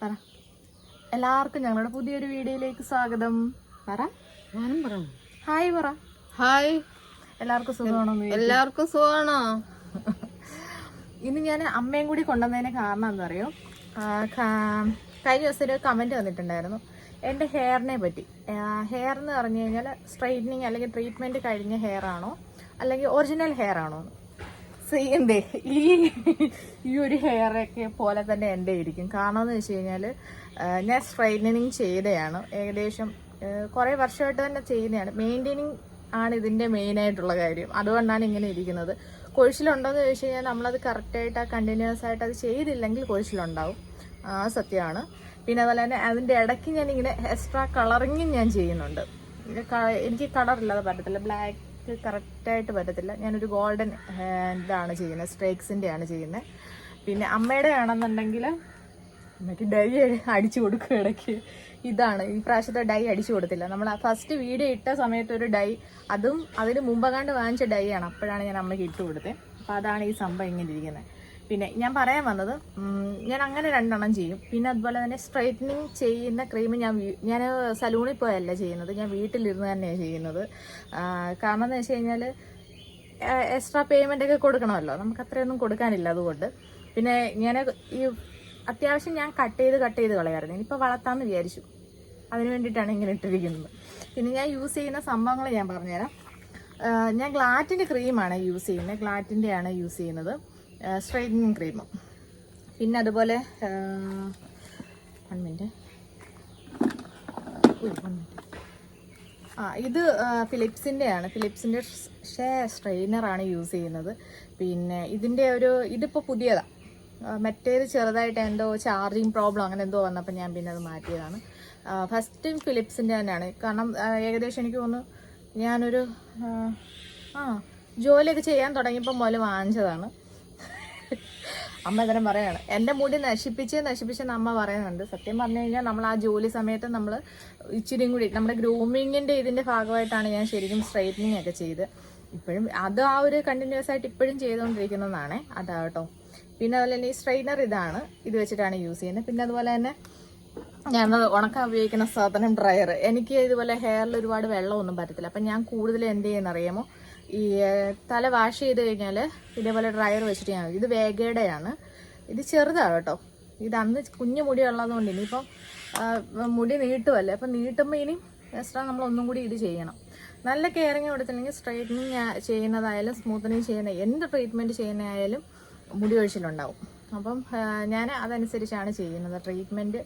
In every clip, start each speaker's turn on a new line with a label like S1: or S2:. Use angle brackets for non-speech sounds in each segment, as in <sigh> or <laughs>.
S1: പറ. എല്ലാവർക്കും ഞങ്ങളുടെ പുതിയൊരു വീഡിയോയിലേക്ക് സ്വാഗതം. പറ.
S2: ഞാനും പറ.
S1: ഹായ് പറ.
S2: ഹായ്.
S1: എല്ലാവർക്കും സുഖമാണോ
S2: എല്ലാവർക്കും സുഖമാണോ?
S1: ഇന്ന് ഞാൻ അമ്മയും കൂടി കൊണ്ടുവന്നതിന് കാരണം എന്താ പറയുക കഴിഞ്ഞ ദിവസം ഒരു കമന്റ് വന്നിട്ടുണ്ടായിരുന്നു. എന്റെ ഹെയറിനെ പറ്റി. ഹെയർ എന്ന് പറഞ്ഞു കഴിഞ്ഞാൽ സ്ട്രൈറ്റനിങ് അല്ലെങ്കിൽ ട്രീറ്റ്മെന്റ് കഴിഞ്ഞ ഹെയർ ആണോ? അല്ലെങ്കിൽ ഒറിജിനൽ ഹെയർ ആണോ സെയിം ഈ ഈ ഒരു ഹെയറൊക്കെ പോലെ തന്നെ എന്റെ ഇരിക്കും കാരണം എന്ന് വെച്ച് കഴിഞ്ഞാൽ ഞാൻ സ്ട്രൈറ്റനിങ് ചെയ്തതാണ് ഏകദേശം കുറേ വർഷമായിട്ട് തന്നെ ചെയ്യുന്നതാണ് മെയിന്റെയിനിങ് ആണ് ഇതിന്റെ മെയിനായിട്ടുള്ള കാര്യം. അതുകൊണ്ടാണ് ഇങ്ങനെ ഇരിക്കുന്നത്. കൊഴിച്ചിലുണ്ടോയെന്ന് ചോദിച്ചു കഴിഞ്ഞാൽ നമ്മളത് കറക്റ്റായിട്ട് ആ കണ്ടിന്യൂസ് ആയിട്ട് അത് ചെയ്തില്ലെങ്കിൽ കൊഴിച്ചിലുണ്ടാവും ആ സത്യമാണ് പിന്നെ അതുപോലെ തന്നെ അതിന്റെ ഇടയ്ക്ക് ഞാൻ ഇങ്ങനെ എക്സ്ട്രാ കളറിങ്ങും ഞാൻ ചെയ്യുന്നുണ്ട്. എനിക്ക് കളറില്ലാതെ പറ്റത്തില്ല. ബ്ലാക്ക് കറക്റ്റായിട്ട് പറ്റത്തില്ല. ഞാനൊരു ഗോൾഡൻ ഇതാണ് ചെയ്യുന്നത്. സ്ട്രേക്സിന്റെ ആണ് ചെയ്യുന്നത്. പിന്നെ അമ്മയുടെ ആണെന്നുണ്ടെങ്കിൽ മറ്റേ ഡൈ അടിച്ചു കൊടുക്കും ഇടയ്ക്ക്. ഇതാണ്. ഈ പ്രാവശ്യത്തെ ഡൈ അടിച്ചു കൊടുത്തില്ല. നമ്മൾ ഫസ്റ്റ് വീഡിയോ ഇട്ട സമയത്ത് ഒരു ഡൈ അതും അതിന് മുമ്പ് കണ്ട് വാങ്ങിച്ച ഡൈ ആണ്. അപ്പോഴാണ് ഞാൻ അമ്മയ്ക്ക് ഇട്ട് കൊടുത്തത്. അപ്പോൾ അതാണ് ഈ സംഭവം ഇങ്ങനെ ഇരിക്കുന്നത്. പിന്നെ ഞാൻ പറയാൻ വന്നത് ഞാൻ അങ്ങനെ രണ്ടെണ്ണം ചെയ്യും. പിന്നെ അതുപോലെ തന്നെ സ്ട്രൈറ്റനിങ് ചെയ്യുന്ന ക്രീം ഞാൻ ഞാൻ സലൂണിൽ പോയല്ല ചെയ്യുന്നത് ഞാൻ വീട്ടിലിരുന്ന് തന്നെയാണ് ചെയ്യുന്നത്. കാരണം എന്ന് വെച്ച് കഴിഞ്ഞാൽ എക്സ്ട്രാ പേയ്മെന്റ് ഒക്കെ കൊടുക്കണമല്ലോ. നമുക്ക് അത്രയൊന്നും കൊടുക്കാനില്ല അതുകൊണ്ട്. പിന്നെ ഞാൻ ഈ അത്യാവശ്യം ഞാൻ കട്ട് ചെയ്ത് കട്ട് ചെയ്ത് കളയായിരുന്നു. ഇനിയിപ്പോൾ വളർത്താമെന്ന് വിചാരിച്ചു. അതിന് വേണ്ടിയിട്ടാണ് ഇങ്ങനെ ഇട്ടിരിക്കുന്നത്. പിന്നെ ഞാൻ യൂസ് ചെയ്യുന്ന സംഭവങ്ങൾ ഞാൻ പറഞ്ഞുതരാം. ഞാൻ ഗ്ലാറ്റിന്റെ ക്രീമാണ് യൂസ് ചെയ്യുന്നത്. ഗ്ലാറ്റിന്റെയാണ് യൂസ് ചെയ്യുന്നത്. സ്ട്രൈറ്റനിങ് ക്രീമും പിന്നെ അതുപോലെ വൺ മിനിറ്റ് മിനിറ്റ് ആ ഇത് ഫിലിപ്സിന്റെ ആണ്. ഫിലിപ്സിന്റെ ഷേ സ്ട്രെയിനറാണ് യൂസ് ചെയ്യുന്നത്. പിന്നെ ഇതിന്റെ ഒരു ഇതിപ്പോൾ പുതിയതാണ് മറ്റേത് ചെറുതായിട്ട് എന്തോ ചാർജിങ് പ്രോബ്ലം അങ്ങനെ എന്തോ വന്നപ്പോൾ ഞാൻ പിന്നെ അത് മാറ്റിയതാണ്. ഫസ്റ്റ് ഫിലിപ്സിന്റെ തന്നെയാണ്. കാരണം ഏകദേശം എനിക്ക് തോന്നുന്നു ഞാനൊരു ആ ജോലിയൊക്കെ ചെയ്യാൻ തുടങ്ങിയപ്പോൾ മുതൽ വാങ്ങിച്ചതാണ്. അമ്മ ഇതരം പറയാണ് എന്റെ മുടി നശിപ്പിച്ച് നശിപ്പിച്ചെന്ന് അമ്മ പറയുന്നുണ്ട്. സത്യം പറഞ്ഞു കഴിഞ്ഞാൽ നമ്മൾ ആ ജോലി സമയത്ത് നമ്മൾ ഇച്ചിരിയും കൂടി നമ്മുടെ ഗ്രൂമിങ്ങിന്റെ ഇതിന്റെ ഭാഗമായിട്ടാണ് ഞാൻ ശരിക്കും സ്ട്രൈറ്റനിങ് ഒക്കെ ചെയ്ത്. ഇപ്പോഴും അത് ആ ഒരു കണ്ടിന്യൂസ് ആയിട്ട് ഇപ്പോഴും ചെയ്തുകൊണ്ടിരിക്കുന്നതാണ്. അതാ കേട്ടോ. പിന്നെ അതുപോലെ തന്നെ ഈ സ്ട്രെയിനർ ഇതാണ്. ഇത് വെച്ചിട്ടാണ് യൂസ് ചെയ്യുന്നത്. പിന്നെ അതുപോലെ തന്നെ ഞാൻ ഉണക്കാൻ ഉപയോഗിക്കുന്ന സാധനം ഡ്രയർ എനിക്ക് ഇതുപോലെ ഹെയറിൽ ഒരുപാട് വെള്ളമൊന്നും പറ്റത്തില്ല. അപ്പം ഞാൻ കൂടുതൽ എന്ത് ചെയ്യുന്ന അറിയാമോ ഈ തല വാഷ് ചെയ്ത് കഴിഞ്ഞാൽ ഇതേപോലെ ഡ്രയർ വെച്ചിട്ട് ഞാൻ ഇത് വേഗയുടെയാണ്. ഇത് ചെറുതാണ് കേട്ടോ. ഇത് അന്ന് കുഞ്ഞു മുടി ഉള്ളതുകൊണ്ട് ഇനിയിപ്പം മുടി നീട്ടുമല്ലേ അപ്പം നീട്ടുമ്പോൾ ഇനി എക്സ്ട്രാ നമ്മൾ ഒന്നും കൂടി ഇത് ചെയ്യണം. നല്ല കെയറിങ് കൊടുത്തില്ലെങ്കിൽ സ്ട്രൈറ്റനിങ് ചെയ്യുന്നതായാലും സ്മൂത്തനിങ് ചെയ്യുന്ന എന്ത് ട്രീറ്റ്മെന്റ് ചെയ്യുന്നതായാലും മുടി ഒഴിച്ചിലുണ്ടാവും അപ്പം ഞാൻ അതനുസരിച്ചാണ് ചെയ്യുന്നത്. ട്രീറ്റ്മെന്റ്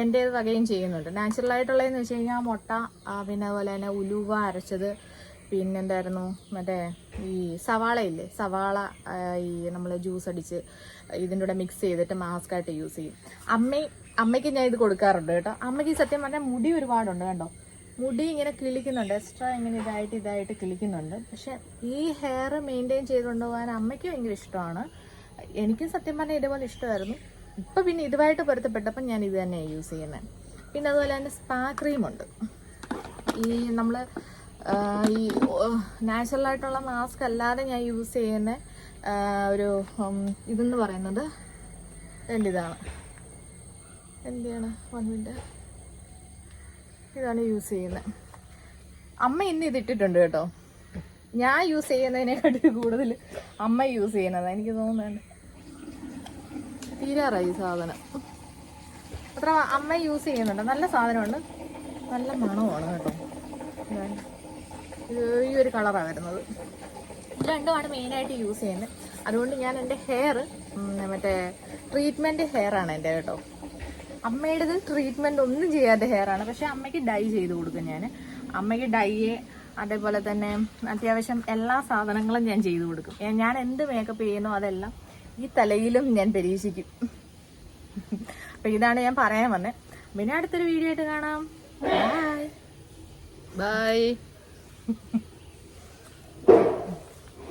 S1: എന്റെ വകയും ചെയ്യുന്നുണ്ട്. നാച്ചുറലായിട്ടുള്ളതെന്ന് വെച്ച് കഴിഞ്ഞാൽ മുട്ട പിന്നെ അതുപോലെ തന്നെ ഉലുവ അരച്ചത് പിന്നെന്തായിരുന്നു? മറ്റേ ഈ സവാള ഇല്ലേ സവാള ഈ നമ്മൾ ജ്യൂസ് അടിച്ച് ഇതിന്റെ കൂടെ മിക്സ് ചെയ്തിട്ട് മാസ്ക് ആയിട്ട് യൂസ് ചെയ്യും. അമ്മയും അമ്മയ്ക്ക് ഞാൻ ഇത് കൊടുക്കാറുണ്ട് കേട്ടോ. അമ്മയ്ക്ക് സത്യം പറഞ്ഞാൽ മുടി ഒരുപാടുണ്ട് കണ്ടോ? മുടി ഇങ്ങനെ കിളിക്കുന്നുണ്ട്. എക്സ്ട്രാ ഇങ്ങനെ ഇതായിട്ട് ഇതായിട്ട് കിളിക്കുന്നുണ്ട്. പക്ഷേ ഈ ഹെയർ മെയിന്റെയിൻ ചെയ്തുകൊണ്ട് പോകാൻ അമ്മയ്ക്ക് ഭയങ്കര ഇഷ്ടമാണ്. എനിക്കും സത്യം പറഞ്ഞാൽ ഇതുപോലെ ഇഷ്ടമായിരുന്നു. ഇപ്പം പിന്നെ ഇതുമായിട്ട് പൊരുത്തപ്പെട്ടപ്പം ഞാൻ ഇത് തന്നെയാണ് യൂസ് ചെയ്യുന്നത് പിന്നെ അതുപോലെ തന്നെ സ്പാ ക്രീമുണ്ട് ഈ നമ്മൾ ഈ നാച്ചുറലായിട്ടുള്ള മാസ്ക് അല്ലാതെ ഞാൻ യൂസ് ചെയ്യുന്ന ഒരു ഇതെന്ന് പറയുന്നത് എന്റെ ഇതാണ് എന്താണ് വൺ മിനിറ്റ് ഇതാണ് യൂസ് ചെയ്യുന്നത് അമ്മ ഇന്ന് ഇതിട്ടിട്ടുണ്ട് കേട്ടോ. ഞാൻ യൂസ് ചെയ്യുന്നതിനെക്കാട്ടി കൂടുതൽ അമ്മ യൂസ് ചെയ്യുന്നത്. എനിക്ക് തോന്നുന്നുണ്ട്. തീരാറായി സാധനം. അത്ര അമ്മ യൂസ് ചെയ്യുന്നുണ്ട്. നല്ല സാധനമുണ്ട്. നല്ല മണമാണ് കേട്ടോ. കളറാണ് വരുന്നത് ഇത് രണ്ടുമാണ് മെയിനായിട്ട് യൂസ് ചെയ്യുന്നത്. അതുകൊണ്ട് ഞാൻ എന്റെ ഹെയർ മറ്റേ ട്രീറ്റ്മെന്റ് ഹെയർ ആണ് എന്റെ കേട്ടോ. അമ്മയുടെ ട്രീറ്റ്മെന്റ് ഒന്നും ചെയ്യാത്ത ഹെയർ ആണ്. പക്ഷേ അമ്മയ്ക്ക് ഡൈ ചെയ്ത് കൊടുക്കും ഞാൻ അമ്മയ്ക്ക് ഡൈയെ അതേപോലെ തന്നെ അത്യാവശ്യം എല്ലാ സാധനങ്ങളും ഞാൻ ചെയ്തു കൊടുക്കും. ഞാൻ എന്ത് മേക്കപ്പ് ചെയ്യുന്നോ അതെല്ലാം ഈ തലയിലും ഞാൻ പരീക്ഷിക്കും. അപ്പം ഇതാണ് ഞാൻ പറയാൻ വന്നത് പിന്നെ അടുത്തൊരു വീഡിയോ ആയിട്ട് കാണാം. Bye
S2: bye <laughs>